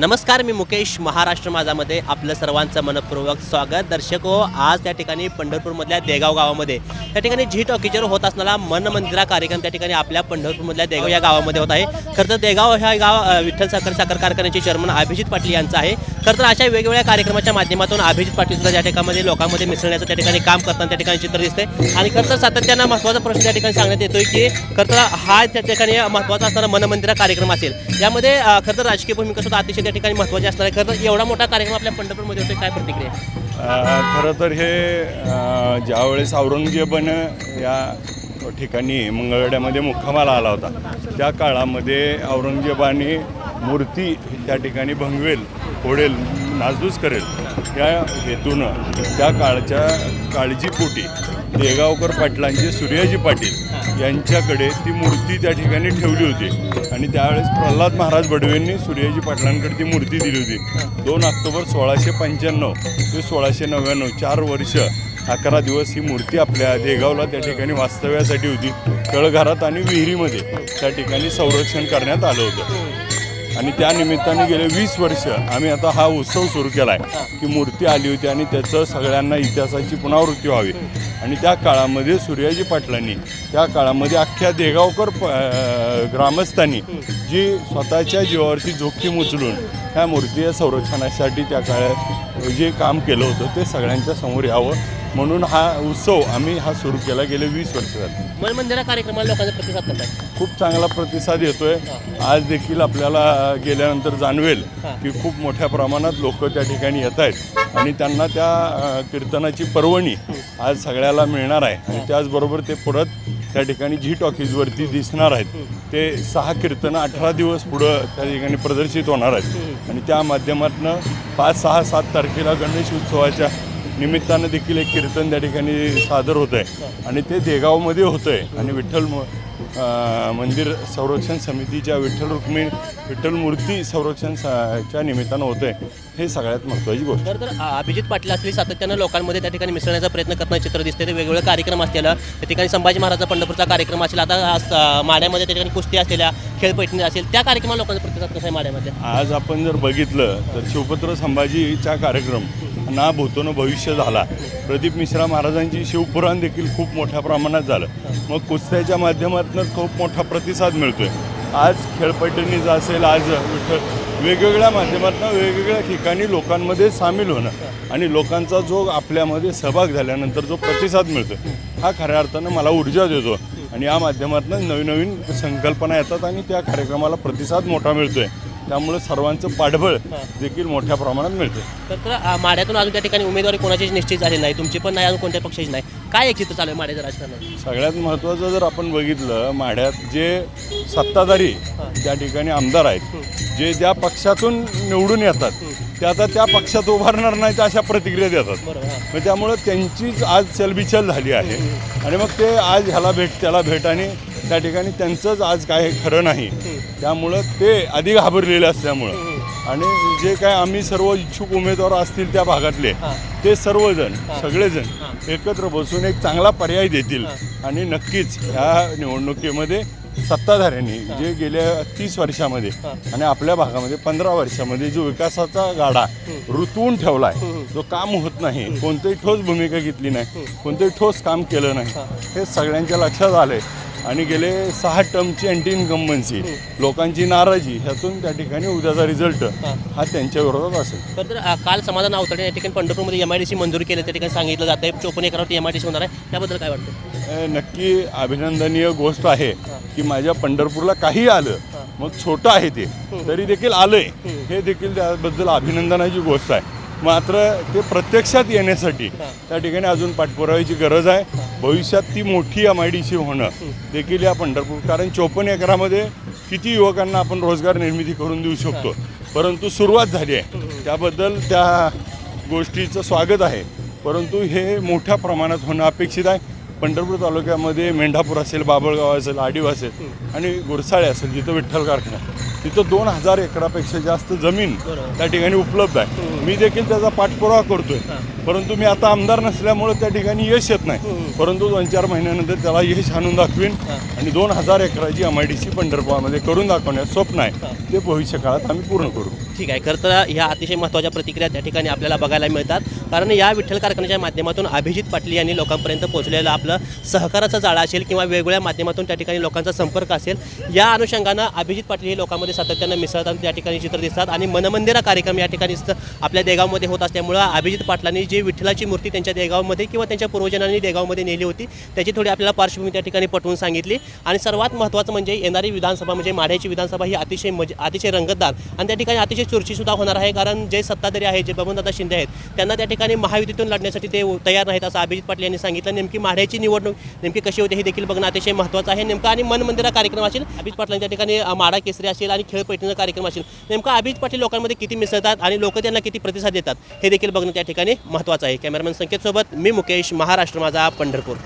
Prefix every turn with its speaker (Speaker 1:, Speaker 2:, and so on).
Speaker 1: नमस्कार मी मुकेश महाराष्ट्र माझामध्ये आपलं सर्वांचं मनपूर्वक स्वागत. दर्शक हो आज त्या ठिकाणी पंढरपूरमधल्या देगाव गावामध्ये त्या ठिकाणी झी टॉकीजर होत असणारा मन मंदिरा कार्यक्रम त्या ठिकाणी आपल्या पंढरपूरमधल्या देगाव या गावामध्ये होत आहे. खरं तर देगाव ह्या गाव विठ्ठल साखर साखर कारखान्याचे चेअरमन अभिजित पाटील यांचं आहे. खरं तर अशा वेगवेगळ्या कार्यक्रमाच्या माध्यमातून अभिजित पाटील सुद्धा त्या ठिकाणी लोकांमध्ये मिसळण्याचं त्या ठिकाणी काम करताना त्या ठिकाणी चित्र दिसते आणि खरं तर सातत्यानं महत्त्वाचा प्रश्न त्या ठिकाणी सांगण्यात येतोय की खरं तर हा त्या ठिकाणी महत्त्वाचा असणारा मनमंदिरा कार्यक्रम असेल. यामध्ये खरं तर राजकीय भूमिका सुद्धा अतिशय त्या ठिकाणी महत्त्वाची असणार आहे. खरं तर एवढा मोठा कार्यक्रम आपल्या पंढरपूरमध्ये होतोय काय प्रतिक्रिया
Speaker 2: खरं तर हे ज्यावेळेस औरंगजेबानं या ठिकाणी मंगळवाड्यामध्ये मुक्कामाला आला होता त्या काळामध्ये औरंगजेबाने मूर्ती त्या ठिकाणी भंगवेल फोडेल नासधूस करेल या हेतूनं त्या काळच्या काळजीपोटी देगावकर पाटलांचे सूर्याजी पाटील यांच्याकडे ती मूर्ती त्या ठिकाणी ठेवली होती. आणि त्यावेळेस प्रल्हाद महाराज बडवेंनी सूर्याजी पाटलांकडे ती मूर्ती दिली होती. दोन ऑक्टोबर सोळाशे पंच्याण्णव ते सोळाशे नव्याण्णव चार वर्ष अकरा दिवस ही मूर्ती आपल्या देगावला त्या ठिकाणी वास्तव्यासाठी होती. तळघरात आणि विहिरीमध्ये त्या ठिकाणी संरक्षण करण्यात आलं होतं. आणि त्या निमित्ताने गेले वीस वर्ष आम्ही आता हा उत्सव सुरू केला आहे की मूर्ती आली होती आणि त्याचं सगळ्यांना इतिहासाची पुनरावृत्ती व्हावी. आणि त्या काळामध्ये सूर्याजी पाटलांनी त्या काळामध्ये अख्ख्या देगावकर ग्रामस्थांनी जी स्वतःच्या जीवावरती जोखीम उचलून ह्या मूर्ती संरक्षणासाठी त्या काळात जे काम केलं होतं ते सगळ्यांच्या समोर यावं. म्हणून हा उत्सव आम्ही हा सुरू केला गेले वीस वर्ष झाली.
Speaker 1: मन मंदिरा कार्यक्रमाला लोकांचा प्रतिसाद कसा आहे.
Speaker 2: खूप चांगला प्रतिसाद येतोय. आज देखील आपल्याला गेल्यानंतर जाणवेल. की खूप मोठ्या प्रमाणात लोक त्या ठिकाणी येत आहेत. आणि त्यांना त्या अ, कीर्तनाची पर्वणी आज सगळ्याला मिळणार आहे. आणि त्याचबरोबर ते परत त्या ठिकाणी झी टॉकीजवरती दिसणार आहेत. ते सहा कीर्तनं अठरा दिवस पुढं त्या ठिकाणी प्रदर्शित होणार आहेत. आणि त्या माध्यमातून पाच सहा सात तारखेला गणेश उत्सवाच्या निमित्तानं देखील एक कीर्तन त्या ठिकाणी सादर होत आहे आणि ते देगावमध्ये होतं आहे आणि विठ्ठल मंदिर संरक्षण समितीच्या विठ्ठल रुक्मिणी विठ्ठल मूर्ती संरक्षण च्या निमित्तानं होतं आहे हे सगळ्यात महत्त्वाची गोष्ट.
Speaker 1: तर अभिजित पाटील असली सातत्यानं लोकांमध्ये त्या ठिकाणी मिसळण्याचा प्रयत्न करण्याचे चित्र दिसते ते वेगवेगळे कार्यक्रम असलेला त्या ठिकाणी संभाजी महाराजचा पंढरपूरचा कार्यक्रम असेल आता माड्यामध्ये त्या ठिकाणी कुस्ती असलेल्या खेळपैठणी असेल त्या कार्यक्रमाला लोकांचा प्रतिसाद कसा आहे माड्यामध्ये?
Speaker 2: आज आपण जर बघितलं तर शिवपुत्र संभाजीचा कार्यक्रम ना भूतोनं भविष्य झाला. प्रदीप मिश्रा महाराजांची शिवपुराण देखील खूप मोठ्या प्रमाणात झालं. मग कुस्त्याच्या माध्यमातून खूप मोठा प्रतिसाद मिळतोय. आज खेळपैठणीचं असेल आज विठ्ठल वेगवेगळ्या माध्यमातून वेगवेगळ्या ठिकाणी लोकांमध्ये सामील होणं आणि लोकांचा जो आपल्यामध्ये सहभाग झाल्यानंतर जो प्रतिसाद मिळतो हा खऱ्या अर्थानं मला ऊर्जा देतो. आणि या माध्यमातून नवीन नवीन संकल्पना येतात आणि त्या कार्यक्रमाला प्रतिसाद मोठा मिळतोय. त्यामुळे सर्वांचं पाठबळ देखील मोठ्या प्रमाणात मिळते.
Speaker 1: तर माड्यातून अजून त्या ठिकाणी उमेदवारी कोणाचीच निश्चित झाली नाही. तुमची पण नाही अजून कोणत्या पक्षाची नाही. काय एक चित्र चालू आहे माड्याच्या राजकारणात?
Speaker 2: सगळ्यात महत्त्वाचं जर आपण बघितलं माढ्यात जे सत्ताधारी त्या ठिकाणी आमदार आहेत जे ज्या पक्षातून निवडून येतात ते आता त्या पक्षात उभारणार नाहीत अशा प्रतिक्रिया देतात. मग त्यामुळं त्यांचीच आज चलबिचल झाली आहे. आणि मग ते आज ह्याला भेट त्याला भेट आणि त्या ठिकाणी त्यांचंच आज काय खरं नाही. त्यामुळं ते अधिक घाबरलेले असल्यामुळं. आणि जे काय आम्ही सर्व इच्छुक उमेदवार असतील त्या भागातले. ते सर्वजण. सगळेजण. एकत्र बसून एक चांगला पर्याय देतील. आणि नक्कीच ह्या निवडणुकीमध्ये सत्ताधाऱ्यांनी जे गेल्या तीस वर्षामध्ये. आणि आपल्या भागामध्ये पंधरा वर्षामध्ये जो विकासाचा गाडा ऋतून ठेवला आहे जो काम होत नाही कोणतीही ठोस भूमिका घेतली नाही कोणतंही ठोस काम केलं नाही हे सगळ्यांच्या लक्षात आलंय. आणि गेले सहा टर्मची अँटी इन्कम्बन्सी लोकांची नाराजी ह्यातून त्या ठिकाणी उद्याचा रिझल्ट हा. त्यांच्या विरोधात असेल.
Speaker 1: तर काल समाधान आवतडे या ठिकाणी पंढरपूरमध्ये एम आय डी सी मंजूर केले त्या ठिकाणी सांगितलं जातं आहे चोपन्न एकरावरती एम आय डी सी होणार आहे. त्याबद्दल काय वाटतं?
Speaker 2: नक्की अभिनंदनीय गोष्ट आहे की माझ्या पंढरपूरला काही आलं मग छोटं आहे ते तरी देखील आलंय. हे देखील त्याबद्दल अभिनंदनाची गोष्ट आहे. मात्र ते प्रत्यक्षात येण्यासाठी त्या ठिकाणी अजून पाठपुराव्याची गरज आहे. भविष्यात ती मोठी एम आय डी सी होणं देखील या पंढरपूर कारण चोपन्न एकरामध्ये किती युवकांना आपण रोजगार निर्मिती करून देऊ शकतो. परंतु सुरुवात झाली आहे. त्याबद्दल त्या गोष्टीचं स्वागत आहे. परंतु हे मोठ्या प्रमाणात होणं अपेक्षित आहे. पंढरपूर तालुक्यामध्ये मेंढापूर असेल बाबळगाव असेल आडीव असेल आणि गुरसाळे असेल जिथं विठ्ठल कारखाना. तिथं दोन हजार एकरापेक्षा जास्त जमीन. त्या ठिकाणी उपलब्ध आहे. मी देखील त्याचा पाठपुरावा करतोय. परंतु मी आता आमदार नसल्यामुळं त्या ठिकाणी यश येत नाही. परंतु दोन चार महिन्यानंतर त्याला यश आणून दाखवीन आणि दोन हजार एकराची एम आय डी सी पंढरपुरामध्ये करून दाखवण्याचं स्वप्न आहे. ते भविष्य काळात आम्ही पूर्ण करू.
Speaker 1: ठीक आहे. खरं तर ह्या अतिशय महत्त्वाच्या प्रतिक्रिया त्या ठिकाणी आपल्याला बघायला मिळतात. कारण या विठ्ठल कारखान्याच्या माध्यमातून अभिजित पाटील यांनी लोकांपर्यंत पोहोचलेलं आपलं सहकाराचं जाळं असेल किंवा वेगवेगळ्या माध्यमातून त्या ठिकाणी लोकांचा संपर्क असेल या अनुषंगानं अभिजित पाटील हे लोकांमध्ये सातत्यानं मिसळताना त्या ठिकाणी चित्र दिसतात आणि मनमंदिरा कार्यक्रम या ठिकाणी आपल्या देगावमध्ये होत असल्यामुळं अभिजित पाटलांनी जी विठ्ठलाची मूर्ती त्यांच्या देगावमध्ये किंवा त्यांच्या पूर्वजनांनी देगावमध्ये नेली होती त्याची थोडी आपल्याला पार्श्वभूमी त्या ठिकाणी पटवून सांगितली. आणि सर्वात महत्त्वाचं म्हणजे येणारी विधानसभा म्हणजे माढ्याची विधानसभा ही अतिशय मज अतिशय रंगतदार आणि त्या ठिकाणी अतिशय चुरशीसुद्धा होणार आहे कारण जे सत्ताधारी आहेत जे बबनदादा शिंदे आहेत त्यांना त्या ठिकाणी महायुतीतून लढण्यासाठी ते तयार नाहीत असं अभिजित पाटील यांनी सांगितलं. नेमकी माढ्याची निवडणूक नेमकी कशी होते हे देखील बघणं अतिशय महत्त्वाचं आहे. नेमकं आणि मन मंदिरा कार्यक्रम असेल अभिजित पाटलांच्या ठिकाणी माडा केसरी असेल आणि खेळ पैठणीचा कार्यक्रम असेल. नेमका अभिजित पाटील लोकांमध्ये किती मिसळतात आणि लोक त्यांना किती प्रतिसाद देतात हे देखील बघणं त्या ठिकाणी महत्त्वाचं आहे. कॅमेरामॅन संकेतसोबत मी मुकेश महाराष्ट्र माझा पंढरपूर.